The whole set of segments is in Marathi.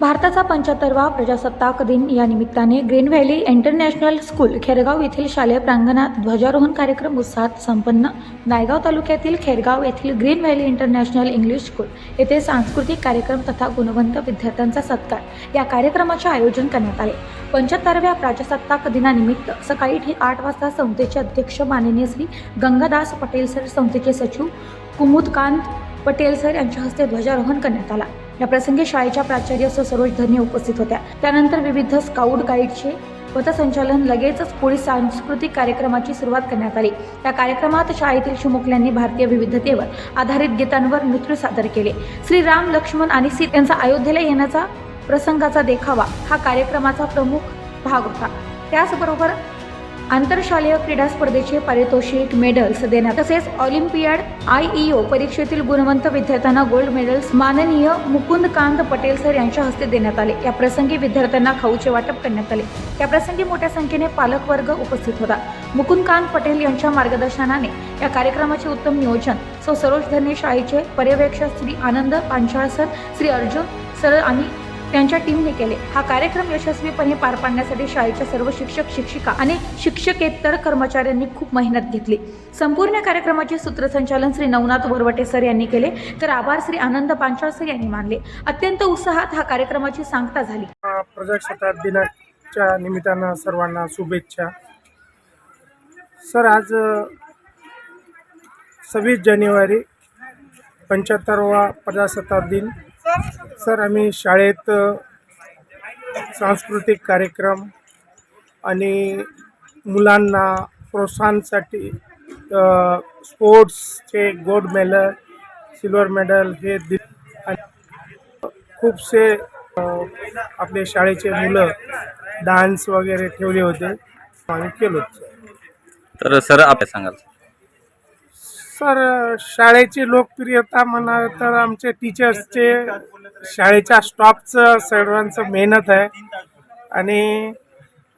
भारताचा पंच्याहत्तरवा प्रजासत्ताक दिन या निमित्ताने Green Valley International School Khergaon येथील शालेय प्रांगणात ध्वजारोहण कार्यक्रम उत्साहात संपन्न. नायगाव तालुक्यातील खेरगाव येथील Green Valley International English School येथे सांस्कृतिक कार्यक्रम तथा गुणवंत विद्यार्थ्यांचा सत्कार या कार्यक्रमाचे आयोजन करण्यात आले. पंच्याहत्तरव्या प्रजासत्ताक दिनानिमित्त सकाळी ठीक आठ वाजता संस्थेचे अध्यक्ष माननीय श्री गंगादास पटेल सर संस्थेचे सचिव कुमुदकांत पटेल सर यांच्या हस्ते ध्वजारोहण करण्यात आला. या प्रसंगी शाळेच्या प्राचार्य सरोज धने उपस्थित होत्या. त्यानंतर विविध स्काउट गाईडचे पथसंचालन लगेचच पोलीस सांस्कृतिक कार्यक्रमाची सुरुवात करण्यात आली. त्या कार्यक्रमात शाळेतील चिमुकल्यांनी भारतीय विविधतेवर आधारित गीतांवर नृत्य सादर केले. श्री राम लक्ष्मण आणि सीत यांचा अयोध्येला येण्याचा प्रसंगाचा देखावा हा कार्यक्रमाचा प्रमुख भाग होता. त्याचबरोबर आंतरशालेय क्रीडा स्पर्धेचे पारितोषिक मेडल्स देण्यात तसेच ऑलिम्पियाड आयईओ परीक्षेतील गुणवंत विद्यार्थ्यांना गोल्ड मेडल्स माननीय मुकुंदकांत पटेल सर यांच्या हस्ते देण्यात आले. या प्रसंगी विद्यार्थ्यांना खाऊचे वाटप करण्यात आले. या प्रसंगी मोठ्या संख्येने पालकवर्ग उपस्थित होता. मुकुंदकांत पटेल यांच्या मार्गदर्शनाने या कार्यक्रमाचे उत्तम नियोजन सौ सरोज धने शाळेचे पर्यवेक्षक श्री आनंद पांचाळ सर श्री अर्जुन सर आणि त्यांच्या टीमने केले. हा कार्यक्रम यशस्वीपणे पार पाडण्यासाठी शाळेच्या सर्व शिक्षक शिक्षिका आणि शिक्षकेतर कर्मचाऱ्यांनी खूप मेहनत घेतली. संपूर्ण कार्यक्रमाचे सूत्रसंचालन श्री नवनाथ वरवटे सर यांनी केले. तर आभार श्री आनंद पांचाळ सर यांनी मानले. अत्यंत उत्साहात हा कार्यक्रमाची सांगता झाली. प्रजासत्ताक दिनाच्या निमित्तानं सर्वांना शुभेच्छा. सर आज सव्वीस जानेवारी पंच्याहत्तरवा प्रजासत्ताक दिन. सर आम्ही शाळेत सांस्कृतिक कार्यक्रम आणि मुलांना प्रोत्साहनसाठी स्पोर्ट्सचे गोल्ड मेडल सिल्वर मेडल हे दि आणि खूपसे आपले शाळेचे मुलं डान्स वगैरे ठेवले होते. आम्ही केलो तर सर आपल्या सांगाल? सर शाळेची लोकप्रियता म्हणाल तर आमचे टीचर्सचे शाळेच्या स्टाफचं सर्वांचं मेहनत आहे. आणि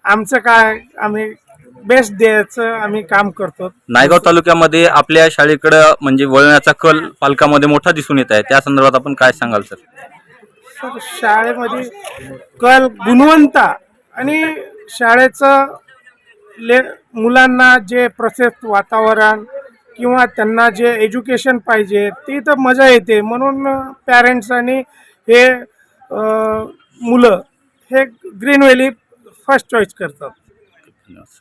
आमचं काय आम्ही बेस्ट द्यायचं आम्ही काम करतो. नायगाव तालुक्यामध्ये आपल्या शाळेकडं म्हणजे वळण्याचा कल पालकामध्ये मोठा दिसून येत आहे. त्या संदर्भात आपण काय सांगाल सर? सर शाळेमध्ये कल गुणवंता आणि शाळेचं ले मुलांना जे प्रसिद्ध वातावरण किंवा त्यांना जे एज्युकेशन पाहिजे ती तर मजा येते. म्हणून पॅरेंट्स आणि हे मुलं हे ग्रीन व्हॅली फर्स्ट चॉईस करतात.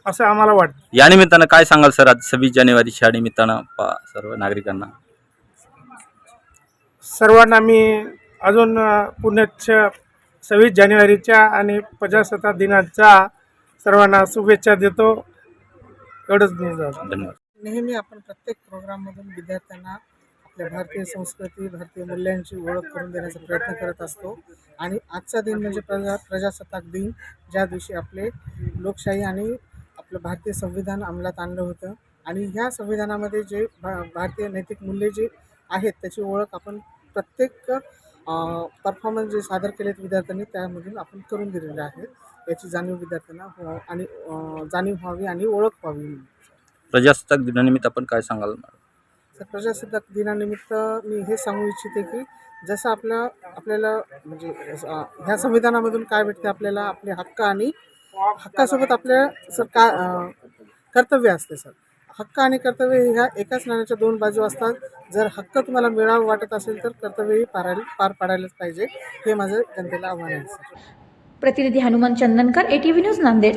असं आम्हाला वाटतं. या निमित्तानं काय सांगाल सर? आज सव्वीस जानेवारी शाळेनिमित्तानं पा सर्व नागरिकांना. सर्वांना मी अजून पुण्याच्या सव्वीस जानेवारीच्या आणि प्रजासत्ताक दिनाच्या सर्वांना शुभेच्छा देतो. एवढंच धन्यवाद. नेहमी आपण प्रत्येक प्रोग्राममधून विद्यार्थ्यांना आपल्या भारतीय संस्कृती भारतीय मूल्यांची ओळख करून देण्याचा प्रयत्न करत असतो. आणि आजचा दिन म्हणजे प्रजा प्रजासत्ताक दिन ज्या दिवशी आपले लोकशाही आणि आपलं भारतीय संविधान अंमलात आणलं होतं. आणि ह्या संविधानामध्ये जे भा भारतीय नैतिक मूल्ये जे आहेत त्याची ओळख आपण प्रत्येक परफॉर्मन्स जे सादर केलेत विद्यार्थ्यांनी त्यामधून आपण करून दिलेले आहेत याची जाणीव विद्यार्थ्यांना हो आणि जाणीव व्हावी आणि ओळख व्हावी म्हणून. प्रजासत्ताक दिनानिमित्त आपण काय सांगाल? तर प्रजासत्ताक दिनानिमित्त मी हे सांगू इच्छिते की जसं आपलं आपल्याला म्हणजे ह्या संविधानामधून काय भेटते आपल्याला आपले हक्क आणि हक्कासोबत आपल्या सर का कर्तव्य असते सर. हक्क आणि कर्तव्य ह्या एकाच नाण्याच्या दोन बाजू असतात. जर हक्क तुम्हाला मिळावं वाटत असेल तर कर्तव्यही पारायला पार पाडायलाच पाहिजे. हे माझं जनतेला आव्हान आहे सर. प्रतिनिधी हनुमान चंदनकर एटीव्ही न्यूज नांदेड.